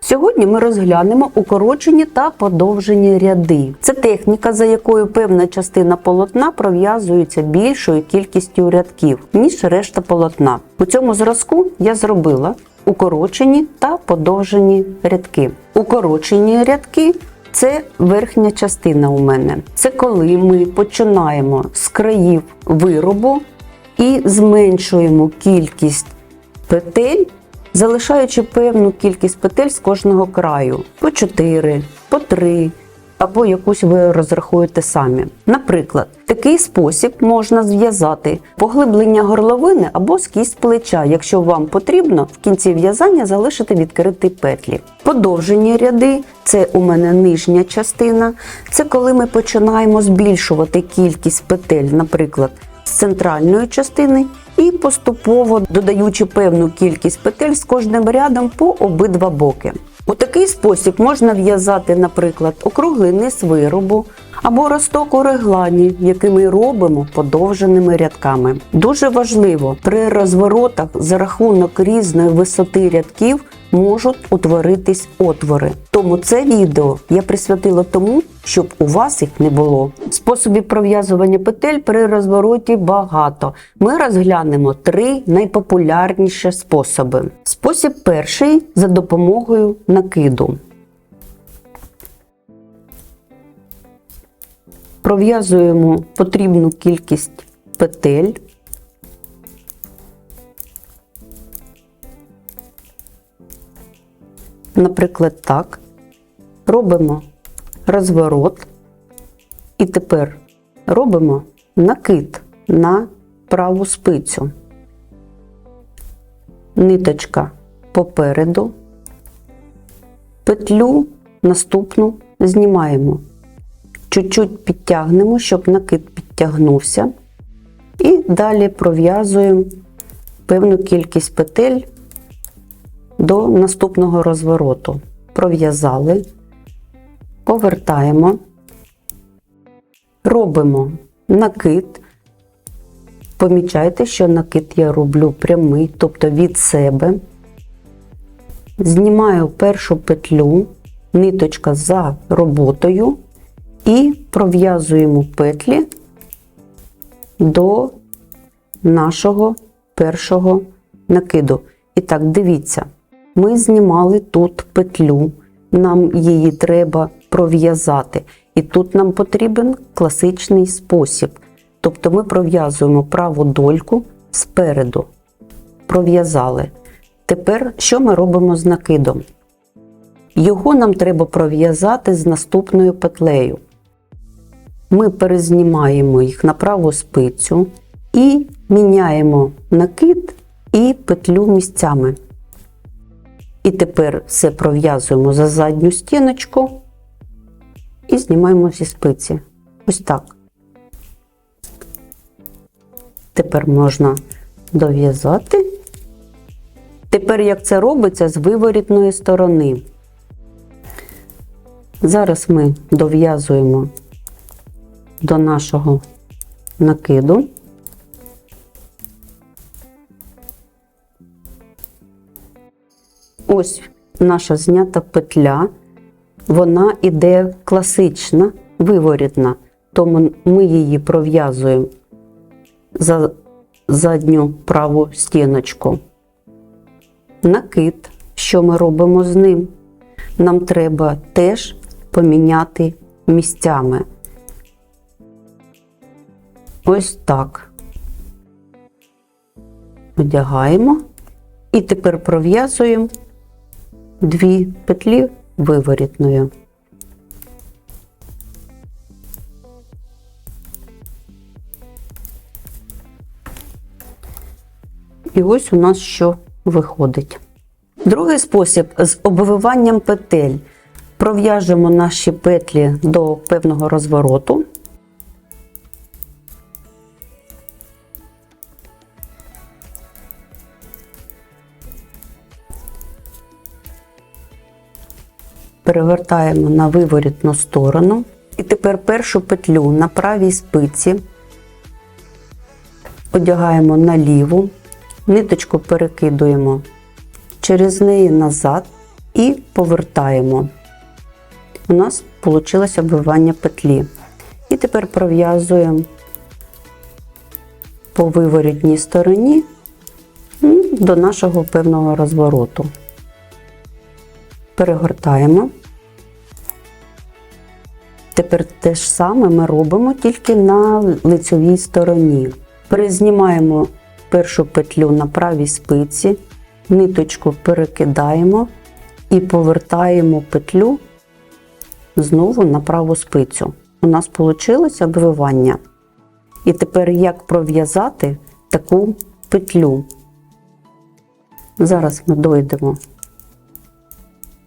Сьогодні ми розглянемо укорочені та подовжені ряди. Це техніка, за якою певна частина полотна пров'язується більшою кількістю рядків, ніж решта полотна. У цьому зразку я зробила укорочені та подовжені рядки. Укорочені рядки це верхня частина у мене. Це коли ми починаємо з країв виробу і зменшуємо кількість петель, залишаючи певну кількість петель з кожного краю по 4, по 3, або якусь ви розрахуєте самі. Наприклад, такий спосіб можна зв'язати поглиблення горловини або скість плеча, якщо вам потрібно в кінці в'язання залишити відкриті петлі. Подовжені ряди це у мене нижня частина. Це коли ми починаємо збільшувати кількість петель, наприклад, з центральної частини і поступово додаючи певну кількість петель з кожним рядом по обидва боки. У такий спосіб можна в'язати, наприклад, округлий низ виробу або росток у реглані, який ми робимо подовженими рядками. Дуже важливо, при розворотах за рахунок різної висоти рядків можуть утворитись отвори. Тому це відео я присвятила тому, щоб у вас їх не було. Способів пров'язування петель при розвороті багато. Ми розглянемо три найпопулярніші способи. Спосіб перший за допомогою накиду. Пров'язуємо потрібну кількість петель. Наприклад, так. Робимо розворот. І тепер робимо накид на праву спицю. Ниточка попереду. Петлю наступну знімаємо. Чуть-чуть підтягнемо, щоб накид підтягнувся. І далі пров'язуємо певну кількість петель до наступного розвороту. Пров'язали, повертаємо, робимо накид. Помічайте, що накид я роблю прямий, тобто від себе. Знімаю першу петлю, ниточка за роботою і пров'язуємо петлі до нашого першого накиду. І так, дивіться, ми знімали тут петлю, нам її треба пров'язати. І тут нам потрібен класичний спосіб. Тобто ми пров'язуємо праву дольку спереду. Пров'язали. Тепер що ми робимо з накидом? Його нам треба пров'язати з наступною петлею. Ми перезнімаємо їх на праву спицю і міняємо накид і петлю місцями. І тепер все пров'язуємо за задню стіночку і знімаємо зі спиці. Ось так. Тепер можна дов'язати. Тепер, як це робиться з виворітної сторони. Зараз ми дов'язуємо до нашого накиду. Ось наша знята петля, вона іде класична, виворітна, тому ми її пров'язуємо за задню праву стіночку. Накид, що ми робимо з ним? Нам треба теж поміняти місцями. Ось так. Одягаємо і тепер пров'язуємо дві петлі виворітною. І ось у нас що виходить. Другий спосіб з обвиванням петель. Пров'яжемо наші петлі до певного розвороту. Перевертаємо на виворітну сторону. І тепер першу петлю на правій спиці одягаємо на ліву, ниточку перекидуємо через неї назад і повертаємо. У нас вийшло обвивання петлі. І тепер пров'язуємо по виворітній стороні до нашого певного розвороту. Перегортаємо. Тепер те ж саме ми робимо тільки на лицевій стороні. Перезнімаємо першу петлю на правій спиці, ниточку перекидаємо і повертаємо петлю знову на праву спицю. У нас вийшло обвивання. І тепер як пров'язати таку петлю? Зараз ми дойдемо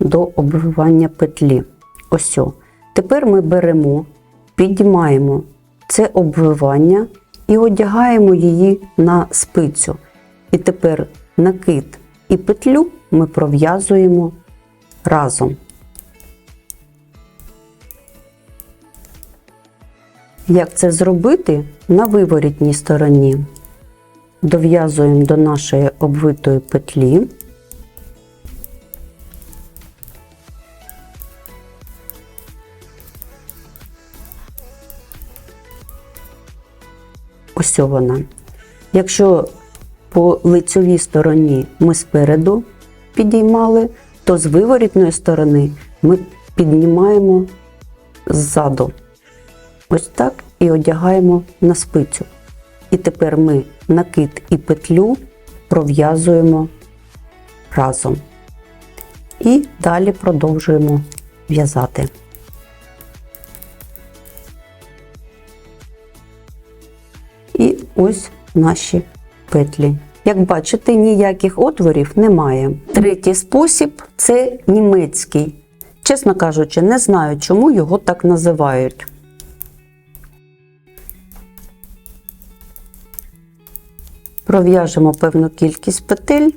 до обвивання петлі. Ось. Тепер ми беремо, піднімаємо це обвивання і одягаємо її на спицю. І тепер накид і петлю ми пров'язуємо разом. Як це зробити на виворітній стороні? Дов'язуємо до нашої обвитої петлі. Ось. Якщо по лицевій стороні ми спереду підіймали, то з виворітної сторони ми піднімаємо ззаду. Ось так і одягаємо на спицю. І тепер ми накид і петлю пров'язуємо разом. І далі продовжуємо в'язати. Ось наші петлі. Як бачите, ніяких отворів немає. Третій спосіб це німецький. Чесно кажучи, не знаю, чому його так називають. Пров'яжемо певну кількість петель.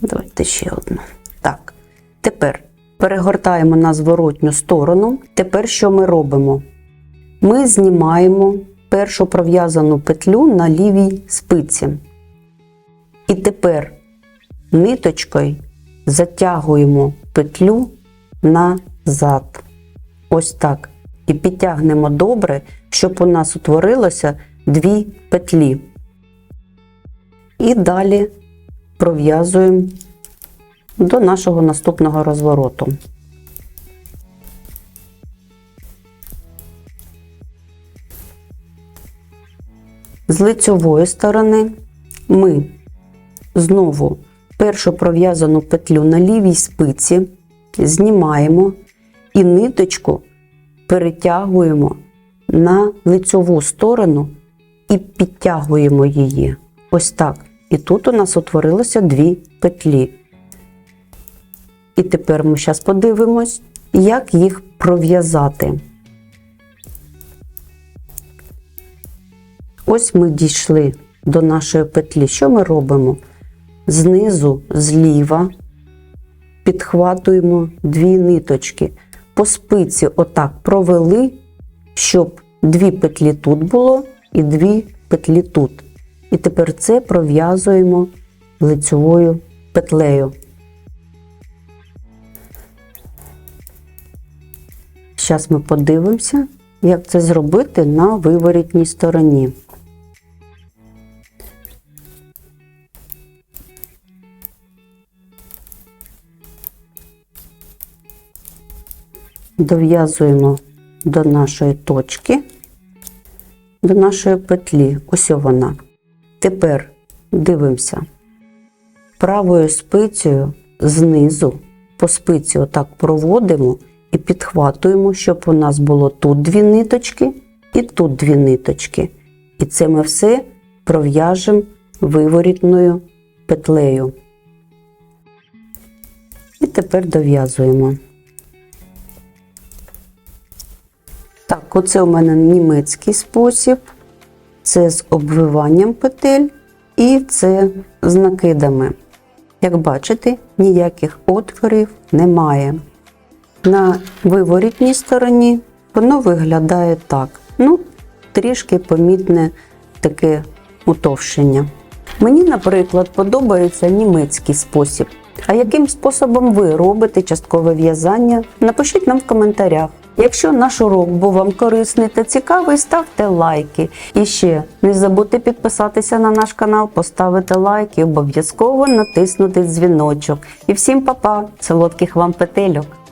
Давайте ще одну. Так. Тепер перегортаємо на зворотню сторону. Тепер що ми робимо? Ми знімаємо першу пров'язану петлю на лівій спиці. І тепер ниточкою затягуємо петлю назад. Ось так. І підтягнемо добре, щоб у нас утворилося дві петлі. І далі пров'язуємо до нашого наступного розвороту. З лицьової сторони ми знову першу пров'язану петлю на лівій спиці знімаємо і ниточку перетягуємо на лицьову сторону і підтягуємо її. Ось так. І тут у нас утворилося дві петлі. І тепер ми зараз подивимось, як їх пров'язати. Ось ми дійшли до нашої петлі. Що ми робимо? Знизу, зліва підхватуємо дві ниточки. По спиці отак провели, щоб дві петлі тут було і дві петлі тут. І тепер це пров'язуємо лицевою петлею. Зараз ми подивимося, як це зробити на виворітній стороні. Дов'язуємо до нашої точки, до нашої петлі. Ось вона. Тепер дивимося. Правою спицею знизу по спиці отак проводимо і підхватуємо, щоб у нас було тут дві ниточки і тут дві ниточки. І це ми все пров'яжемо виворітною петлею. І тепер дов'язуємо. Оце у мене німецький спосіб. Це з обвиванням петель і це з накидами. Як бачите, ніяких отворів немає. На виворітній стороні воно виглядає так. Ну, трішки помітне таке утовщення. Мені, наприклад, подобається німецький спосіб. А яким способом ви робите часткове в'язання? Напишіть нам в коментарях. Якщо наш урок був вам корисний та цікавий, ставте лайки. І ще не забудьте підписатися на наш канал, поставити лайк і обов'язково натиснути дзвіночок. І всім па-па, солодких вам петельок!